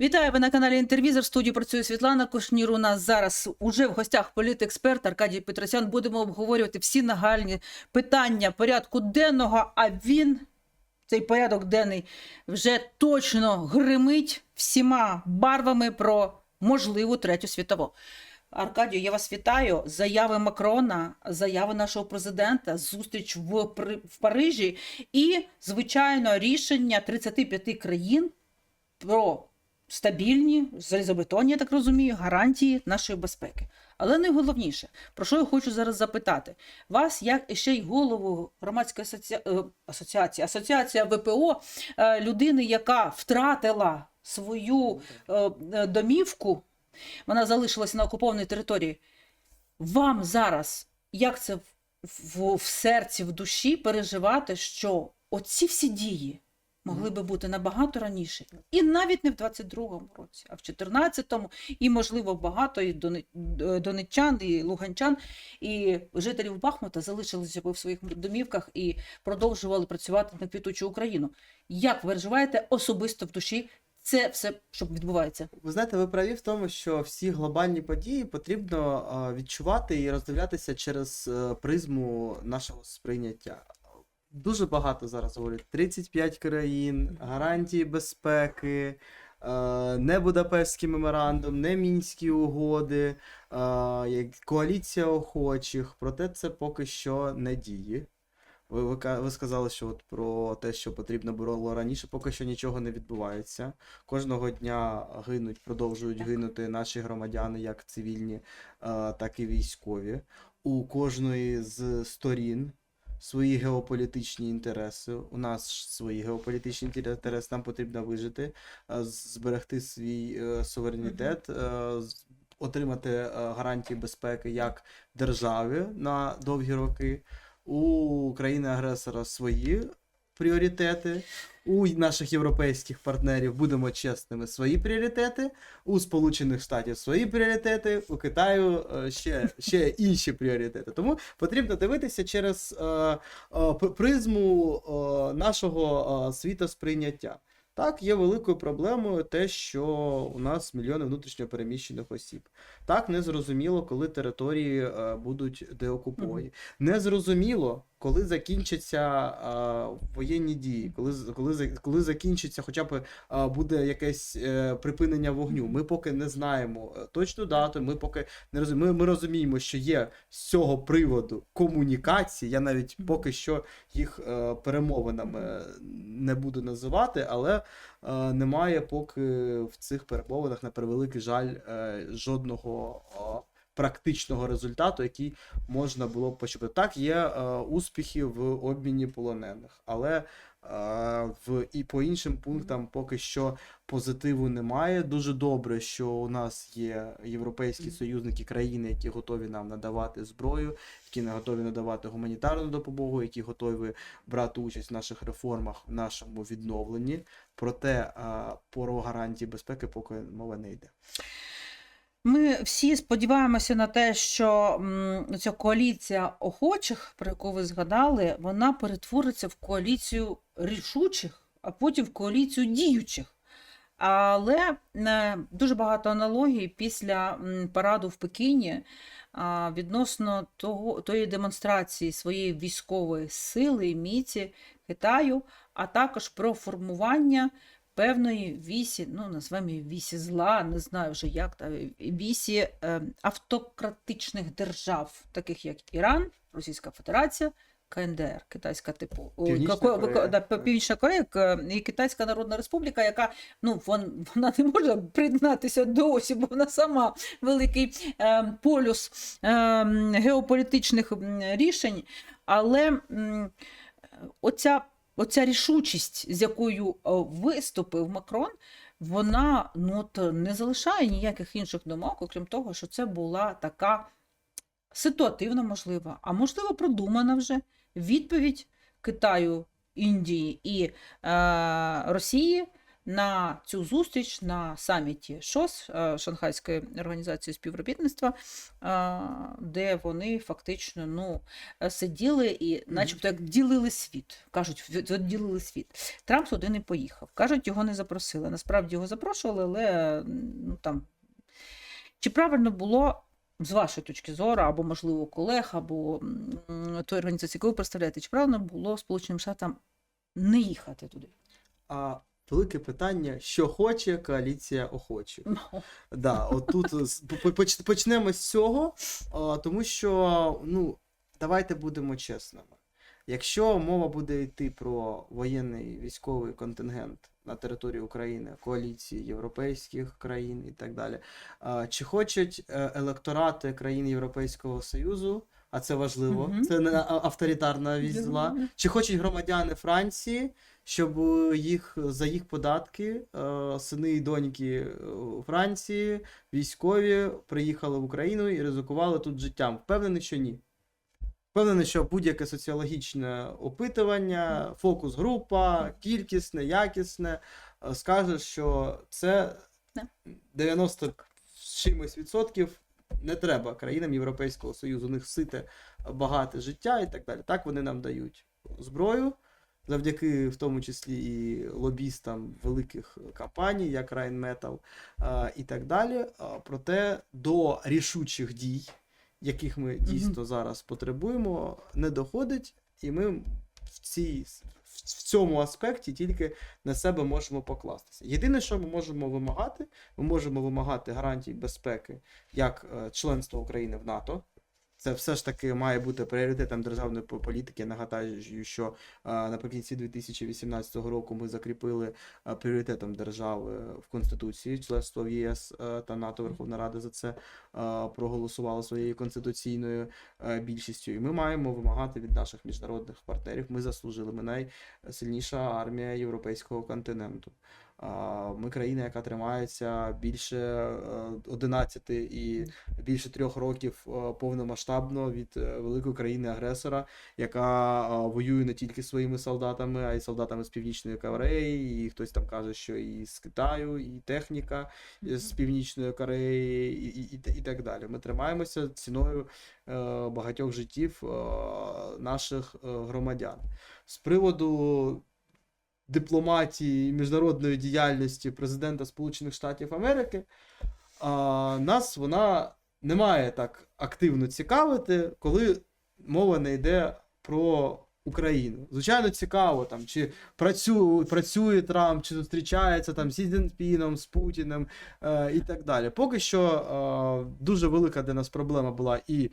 Вітаю ви на каналі Інтервізор. В студії працює Світлана Кушнір. У нас зараз уже в гостях політексперт Аркадій Петросян. Будемо обговорювати всі нагальні питання порядку денного. А він, цей порядок денний, вже точно гримить всіма барвами про можливу третю світову. Аркадію, я вас вітаю. Заяви Макрона, заяви нашого президента, зустріч в, в Парижі і, звичайно, рішення 35 країн про стабільні, залізобетонні, я так розумію, гарантії нашої безпеки. Але найголовніше, про що я хочу зараз запитати вас, як і ще й голову громадської асоці... е, асоціації, асоціація ВПО, е, людини, яка втратила свою е, домівку, вона залишилася на окупованій території. Вам зараз, як це в, в, в серці, в душі переживати, що оці всі дії могли би бути набагато раніше, і навіть не в 22-му році, а в 14-му, і, можливо, багато і дони- донеччан, і луганчан, і жителів Бахмута залишилися б в своїх домівках і продовжували працювати на квітучу Україну. Як ви переживаєте особисто в душі це все, що відбувається? Ви знаєте, ви праві в тому, що всі глобальні події потрібно відчувати і роздивлятися через е, призму нашого сприйняття. Дуже багато зараз говорять: 35 країн, гарантії безпеки, е, не Будапештський меморандум, не Мінські угоди, е, як коаліція охочих. Проте це поки що не діє. Ви, ви, ви сказали, що от про те, що потрібно було раніше, поки що нічого не відбувається. Кожного дня гинуть, продовжують гинути наші громадяни, як цивільні, е, так і військові. У кожної з сторін свої геополітичні інтереси. У нас свої геополітичні інтереси. Нам потрібно вижити, е, зберегти свій е, суверенітет, е, отримати гарантії безпеки як державі на довгі роки. У країни-агресора свої пріоритети, у наших європейських партнерів, будемо чесними, свої пріоритети, у Сполучених Штатів свої пріоритети, у Китаю е, ще, ще інші пріоритети. Тому потрібно дивитися через е, е, призму е, нашого е, світосприйняття. Так, є великою проблемою те, що у нас мільйони внутрішньо переміщених осіб. Так, незрозуміло, коли території е, будуть деокуповані. Незрозуміло, коли закінчаться воєнні дії, коли, коли, коли закінчиться, хоча б буде якесь е, припинення вогню. Ми поки не знаємо е, точну дату. Ми поки не розуміємо. Ми, ми розуміємо, що є з цього приводу комунікації. Я навіть поки що їх е, перемовинами не буду називати, але немає поки в цих перемовинах, на превеликий жаль, жодного практичного результату, який можна було б пощупати. Так, є е, успіхи в обміні полонених, але е, в і по іншим пунктам поки що позитиву немає. Дуже добре, що у нас є європейські союзники, країни, які готові нам надавати зброю, які не готові надавати гуманітарну допомогу, які готові брати участь в наших реформах, в нашому відновленні. Проте е, про гарантії безпеки поки мова не йде. Ми всі сподіваємося на те, що ця коаліція охочих, про яку ви згадали, вона перетвориться в коаліцію рішучих, а потім в коаліцію діючих. Але е, дуже багато аналогій після параду в Пекіні а, відносно того, тої демонстрації своєї військової сили і міці Китаю, а також про формування певної вісі, ну назвемо її вісі зла, не знаю вже як, та, вісі е, автократичних держав, таких як Іран, Російська Федерація. КНДР, китайська типу Північна Корея. да, Північна Корея і Китайська Народна Республіка, яка ну вон, вона не може приєднатися до осі, бо вона сама великий е, полюс е, геополітичних рішень. Але м, оця, оця рішучість, з якою е, виступив Макрон, вона ну, от, не залишає ніяких інших думок, окрім того, що це була така ситуативна, можливо, а можливо, продумана вже відповідь Китаю, Індії і е, Росії на цю зустріч на саміті ШОС е, Шанхайської організації співробітництва, е, де вони фактично ну, сиділи і, начебто, як ділили світ. Кажуть, «От- от ділили світ. Трамп туди не поїхав. Кажуть, його не запросили. Насправді його запрошували, але ну, там. Чи правильно було з вашої точки зору, або, можливо, колег, або м, тої організації, яку ви представляєте, чи правильно було Сполученим Штатам не їхати туди? А велике питання: що хоче коаліція охочих? Да, отут по- почнемо з цього, тому що ну, давайте будемо чесними. Якщо мова буде йти про воєнний військовий контингент на території України, коаліції європейських країн і так далі, чи хочуть е, електорати країн Європейського Союзу, а це важливо, Мгм. це не авторитарна вість зла, чи хочуть громадяни Франції, щоб е, їх за їх податки, е, сини і доньки е, Франції, військові приїхали в Україну і ризикували тут життям? Впевнений, що ні. Впевнений, що будь-яке соціологічне опитування, фокус-група, кількісне, якісне, скаже, що це Да. 90 чимось відсотків не треба країнам Європейського Союзу. У них сите багате життя і так далі. Так вони нам дають зброю, завдяки в тому числі і лобістам великих компаній, як Rheinmetall і так далі. Проте до рішучих дій, яких ми дійсно зараз потребуємо, не доходить, і ми в цій. В цьому аспекті тільки на себе можемо покластися. Єдине, що ми можемо вимагати, ми можемо вимагати гарантій безпеки як е, членство України в НАТО. Це все ж таки має бути пріоритетом державної по- політики. Нагадаю, що наприкінці 2018 року ми закріпили пріоритетом держави в Конституції членство в ЄС та НАТО. Верховна Рада за це проголосувала своєю конституційною більшістю. І ми маємо вимагати від наших міжнародних партнерів. Ми заслужили. Ми найсильніша армія європейського континенту. Ми країна, яка тримається більше е, 11 і більше трьох років е, повномасштабно від е, великої країни-агресора, яка е, воює не тільки своїми солдатами, а й солдатами з Північної Кореї, і хтось там каже, що і з Китаю, і техніка з Північної Кореї, і, і, і, так далі. Ми тримаємося ціною е, багатьох життів е, наших е, громадян. З приводу дипломатії міжнародної діяльності президента Сполучених Штатів Америки, нас вона не має так активно цікавити, коли мова не йде про Україну. Звичайно, цікаво, там, чи працює, працює Трамп, чи зустрічається там з Сі Цзіньпіном, з Путіним е, і так далі. Поки що е, дуже велика для нас проблема була і.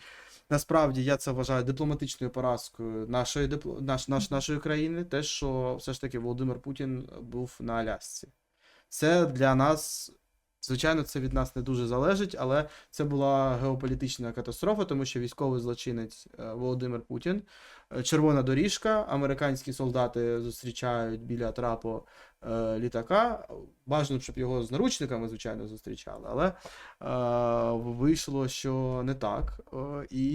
Насправді я це вважаю дипломатичною поразкою нашої дипло... наш, наш, нашої країни, те, що все ж таки Володимир Путін був на Алясці. Це для нас, звичайно, це від нас не дуже залежить, але це була геополітична катастрофа, тому що військовий злочинець е, Володимир Путін, червона доріжка, американські солдати зустрічають біля трапу е, літака. Бажано, щоб його з наручниками, звичайно, зустрічали, але е, вийшло, що не так, е, і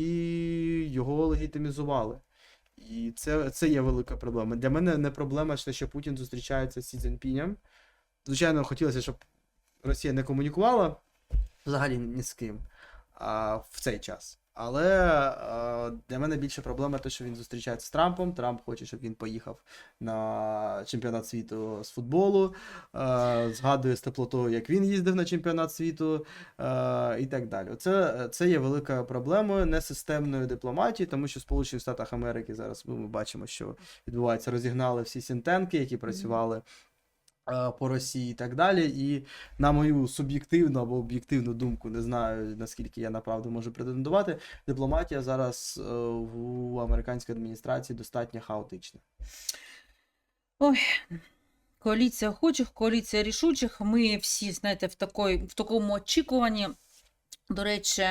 його легітимізували. І це, це є велика проблема. Для мене не проблема що Путін зустрічається з Сі Цзіньпінем. Звичайно, хотілося, щоб Росія не комунікувала взагалі ні з ким а, в цей час. Але а, для мене більше проблема те, що він зустрічається з Трампом. Трамп хоче, щоб він поїхав на чемпіонат світу з футболу, а, згадує з теплотою, як він їздив на чемпіонат світу а, і так далі. Це, це є великою проблемою несистемної дипломатії, тому що в Сполучених Штатах Америки зараз ну, ми бачимо, що відбувається, розігнали всі сінтенки, які працювали е, по Росії і так далі. І на мою суб'єктивну або об'єктивну думку, не знаю наскільки я направду можу претендувати, дипломатія зараз е, в американській адміністрації достатньо хаотична. Ой, коаліція охочих, коаліція рішучих. Ми всі, знаєте, в, такої, в такому очікуванні. До речі,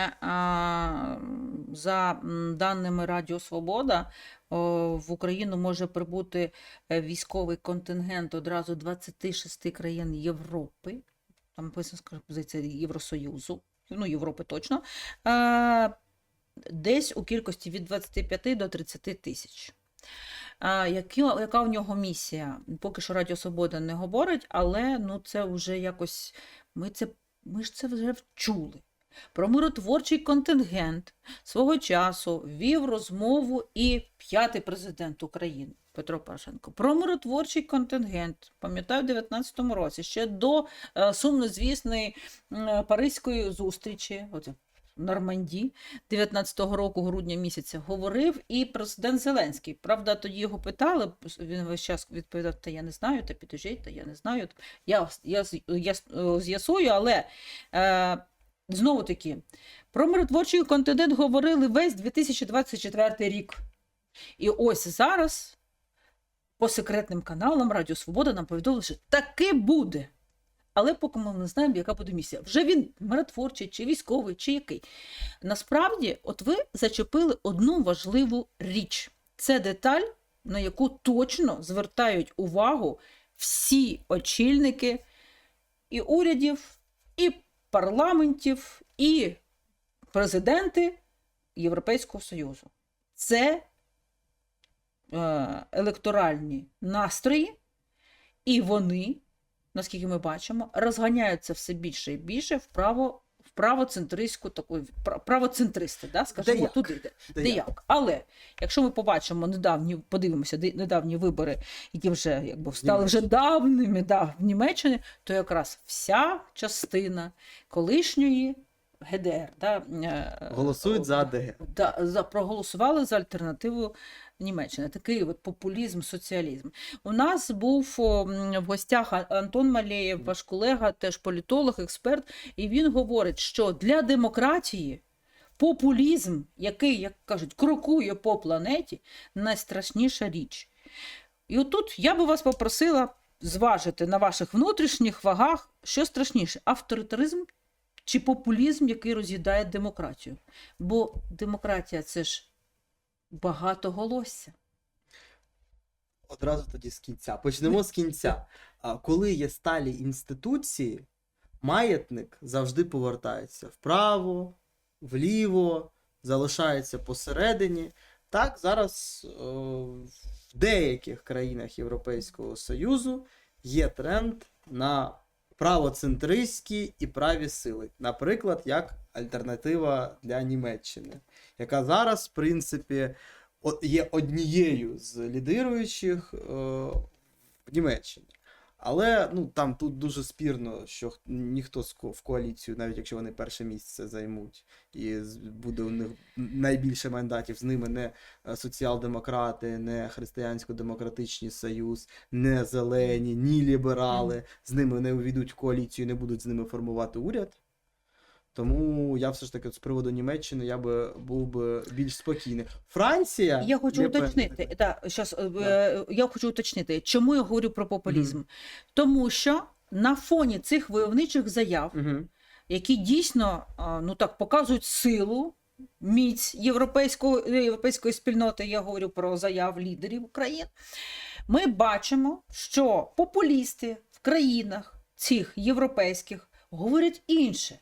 за даними Радіо Свобода, в Україну може прибути е, військовий контингент одразу 26 країн Європи. Там написано, позиція Євросоюзу, ну, Європи точно. Десь у кількості від 25 до 30 тисяч. А, яка в нього місія? Поки що Радіо Свобода не говорить, але ну це вже якось ми це ми ж це вже вчули. Про миротворчий контингент свого часу вів розмову і п'ятий президент України Петро Порошенко. Про миротворчий контингент, пам'ятаю, в 19-му році, ще до е, сумнозвісної Паризької зустрічі, Норманді 19-го року, грудня місяця, говорив і президент Зеленський. Правда, тоді його питали, він весь час відповідав, та я не знаю, та підожіть, та я не знаю. Я, я, я, е, з'ясую, але е, знову таки, про миротворчий континент говорили весь 2024 рік. І ось зараз по секретним каналам Радіо Свобода нам повідомили, що таки буде. Але поки ми не знаємо, яка буде місія. Вже він миротворчий, чи військовий, чи який. Насправді, от ви зачепили одну важливу річ. Це деталь, на яку точно звертають увагу всі очільники і урядів, і парламентів, і президенти Європейського Союзу. Це е, електоральні настрої, і вони, наскільки ми бачимо, розганяються все більше і більше вправо. Правоцентристську таку пра- правоцентристи, да, скажімо, Деяк. туди. Де, Де де як? як. Але якщо ми побачимо недавні, подивимося де- недавні вибори, які вже якби стали вже давними да, в Німеччині, то якраз вся частина колишньої ГДР да, е, Голосують за АДГ. да, за, проголосували за альтернативу Німеччини. Такий от популізм, соціалізм. У нас був в гостях Антон Малеєв, ваш колега, теж політолог, експерт, і він говорить, що для демократії популізм, який, як кажуть, крокує по планеті, найстрашніша річ. І отут я би вас попросила зважити на ваших внутрішніх вагах, що страшніше: авторитаризм чи популізм, який роз'їдає демократію. Бо демократія це ж багатоголосся. Одразу тоді з кінця. Почнемо з кінця. Коли є сталі інституції, маятник завжди повертається вправо, вліво, залишається посередині. Так, зараз е, в деяких країнах Європейського Союзу є тренд на правоцентристські і праві сили. Наприклад, як альтернатива для Німеччини, яка зараз, в принципі, є однією з лідируючих е, в Німеччині. Але ну, там тут дуже спірно, що ніхто в коаліцію, навіть якщо вони перше місце займуть, і буде у них найбільше мандатів, з ними не е, соціал-демократи, не християнсько-демократичний союз, не зелені, ні ліберали. З ними не увійдуть в коаліцію, не будуть з ними формувати уряд. Тому я все ж таки з приводу Німеччини я би був би більш спокійний. Франція. Я хочу уточнити. певне- Да, щас, е, е, я хочу уточнити, чому я говорю про популізм. Тому що на фоні цих войовничих заяв, Мгм. які дійсно ну так показують силу, міць європейського, європейської спільноти, я говорю про заяв лідерів України, ми бачимо, що популісти в країнах цих європейських говорять інше.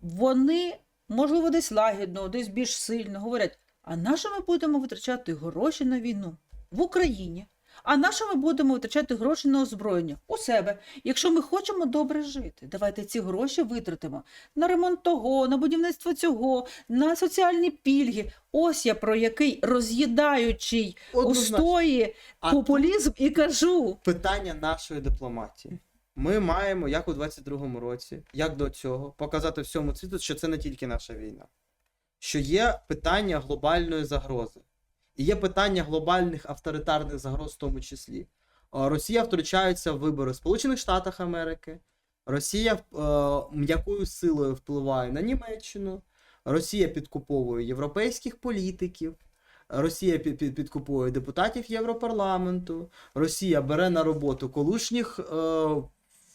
Вони, можливо, десь лагідно, десь більш сильно говорять: а на що ми будемо витрачати гроші на війну в Україні? А на що ми будемо витрачати гроші на озброєння у себе? Якщо ми хочемо добре жити, давайте ці гроші витратимо на ремонт того, на будівництво цього, на соціальні пільги. Ось я про який роз'їдаючий устої А популізм і кажу. питання нашої дипломатії. Ми маємо, як у 22-му році, як до цього, показати всьому світу, що це не тільки наша війна, що є питання глобальної загрози, і є питання глобальних авторитарних загроз, в тому числі. Росія втручається в вибори в Сполучених Штатах Америки, Росія е, м'якою силою впливає на Німеччину, Росія підкуповує європейських політиків. Росія під, під, підкуповує депутатів Європарламенту, Росія бере на роботу колишніх е,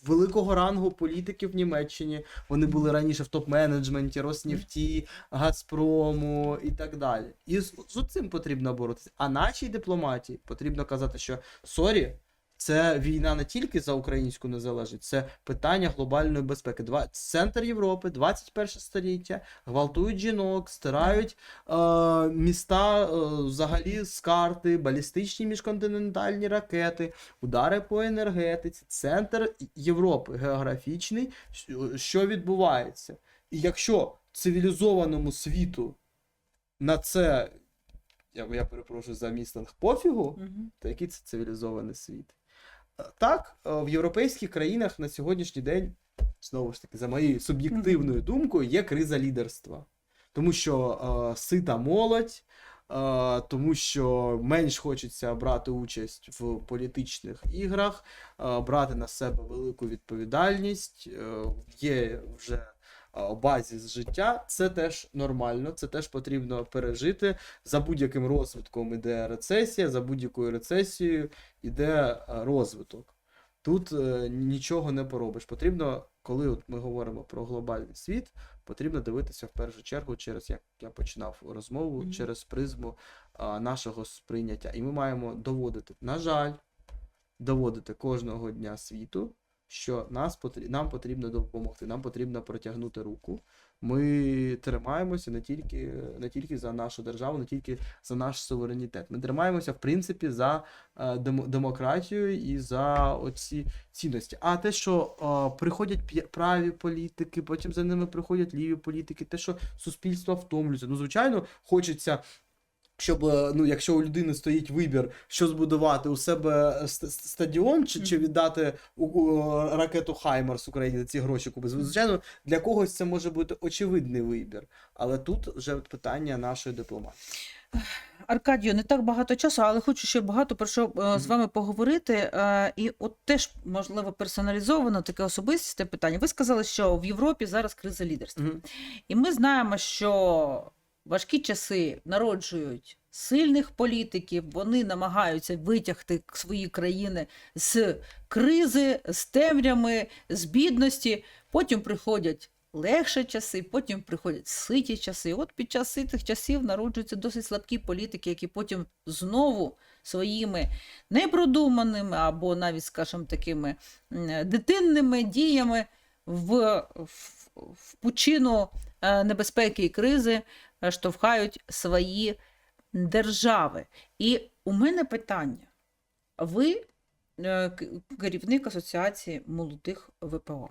великого рангу політиків в Німеччині. Вони були раніше в топ-менеджменті, Роснефті, Газпрому і так далі. І з, з цим потрібно боротися. А нашій дипломатії потрібно казати, що сорі, Це війна не тільки за українську незалежність, це питання глобальної безпеки. Два центр Європи, 21 століття, гвалтують жінок, стирають е, міста е, взагалі з карти, балістичні міжконтинентальні ракети, удари по енергетиці, центр Європи географічний. Що- відбувається? І якщо цивілізованому світу на це, я, я перепрошую за містинг, пофігу, Мгм. то який це цивілізований світ? Так, е, в європейських країнах на сьогоднішній день, знову ж таки, за моєю суб'єктивною думкою, є криза лідерства. Тому що е, сита молодь, е, тому що менш хочеться брати участь в політичних іграх, е, брати на себе велику відповідальність, е, є вже базіс життя. Це теж нормально, це теж потрібно пережити. За будь-яким розвитком іде рецесія, за будь-якою рецесією іде е, розвиток. Тут е, нічого не поробиш. Потрібно, коли от ми говоримо про глобальний світ, потрібно дивитися в першу чергу через як я починав розмову, Мгм. через призму а, нашого сприйняття. І ми маємо доводити, на жаль, доводити кожного дня світу, що нас потрі... нам потрібно допомогти, нам потрібно протягнути руку. Ми тримаємося не тільки, не тільки за нашу державу, не тільки за наш суверенітет. Ми тримаємося, в принципі, за е, демократію і за оці цінності. А те, що е, приходять праві політики, потім за ними приходять ліві політики, те, що суспільство втомлюється. Ну, звичайно, хочеться. Щоб, е, ну, якщо у людини стоїть вибір, що збудувати у себе ст- стадіон, чи, чи віддати у, у, ракету Хаймарс Україні за ці гроші купити. Звичайно, для когось це може бути очевидний вибір. Але тут вже питання нашої дипломатії. Аркадію, не так багато часу, але хочу ще багато про що е, з вами поговорити. Е, І от теж, можливо, персоналізовано таке особисте питання. Ви сказали, що в Європі зараз криза лідерства. І ми знаємо, що важкі часи народжують сильних політиків, вони намагаються витягти свої країни з кризи, з темрями, з бідності. Потім приходять легші часи, потім приходять ситі часи. От під час ситих часів народжуються досить слабкі політики, які потім знову своїми непродуманими або навіть, скажімо, такими дитинними діями в, в, в пучину е, небезпеки і кризи штовхають свої держави. І у мене питання. Ви е, керівник Асоціації молодих ВПО,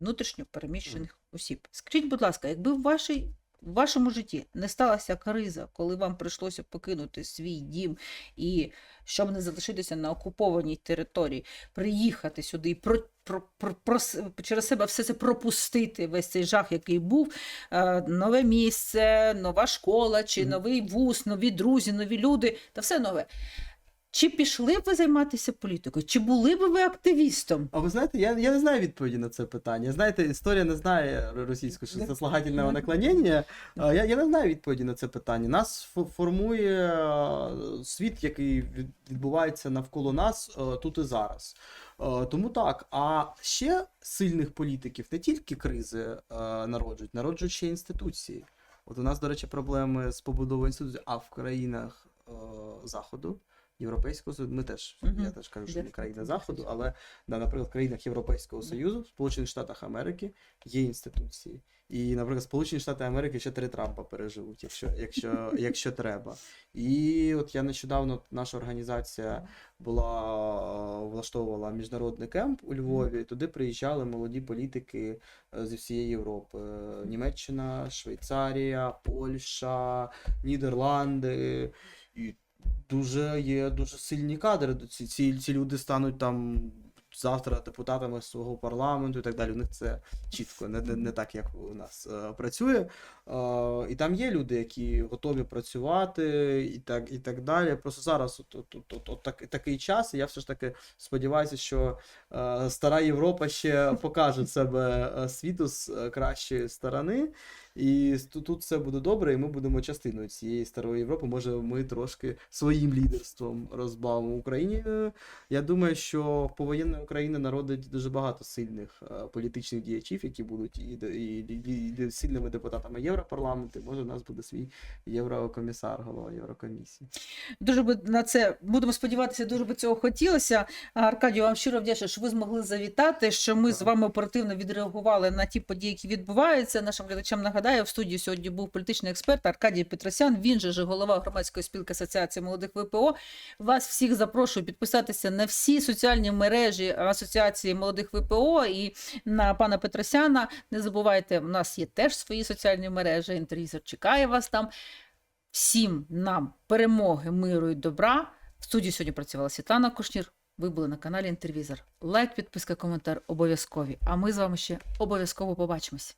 внутрішньо переміщених осіб. Скажіть, будь ласка, якби в вашій в вашому житті не сталася криза, коли вам прийшлося покинути свій дім і щоб не залишитися на окупованій території, приїхати сюди і про, про, про, через себе все це пропустити, весь цей жах, який був, е, нове місце, нова школа, чи новий вуз, нові друзі, нові люди, та все нове. Чи пішли б ви займатися політикою? Чи були б ви активістом? А ви знаєте, я, я не знаю відповіді на це питання. Знаєте, історія не знає російського що це слагательного наклонення. Я, я не знаю відповіді на це питання. Нас формує е, світ, який відбувається навколо нас е, тут і зараз. Е, Тому так. А ще сильних політиків не тільки кризи е, народжують, народжують ще інституції. От у нас, до речі, проблеми з побудовою інституцій, а в країнах е, Заходу. Європейського Союзу, ми теж, я теж кажу, що Дефіцит країна. Заходу, але да, наприклад, в країнах Європейського Союзу, в Сполучених Штатах Америки є інституції. І, наприклад, Сполучені Штати Америки ще три Трампа переживуть, якщо, якщо, якщо треба. І от я нещодавно наша організація була влаштовувала міжнародний кемп у Львові. Туди приїжджали молоді політики е, зі всієї Європи: Німеччина, Швейцарія, Польща, Нідерланди. І дуже є дуже сильні кадри. Ці, ці, ці люди стануть там завтра депутатами свого парламенту і так далі. У них це чітко, не, не, так, як у нас е, працює. Е, і там є люди, які готові працювати, і так, і так далі. Просто зараз от, от, от, от, от так, такий час, і я все ж таки сподіваюся, що е, стара Європа ще покаже себе е, світу з е, кращої сторони. І тут все буде добре, і ми будемо частиною цієї старої Європи. Може, ми трошки своїм лідерством розбавимо Україні. Я думаю, що повоєнна Україна народить дуже багато сильних е, політичних діячів, які будуть і, і, і, і сильними депутатами Європарламенту. Може, у нас буде свій єврокомісар, голова Єврокомісії. Дуже би на це будемо сподіватися, дуже би цього хотілося. Аркадію, вам щиро вдячна, що ви змогли завітати. Що ми з вами оперативно відреагували на ті події, які відбуваються. Нашим глядачам нагадаю, в студії сьогодні був політичний експерт Аркадій Петросян. Він же ж голова громадської спілки Асоціації молодих ВПО. Вас всіх запрошую підписатися на всі соціальні мережі Асоціації молодих ВПО і на пана Петросяна. Не забувайте, у нас є теж свої соціальні мережі. Інтервізор чекає вас там. Всім нам перемоги, миру і добра. В студії сьогодні працювала Світлана Кушнір. Ви були на каналі Інтервізор. Лайк, підписка, коментар обов'язкові. А ми з вами ще обов'язково побачимось.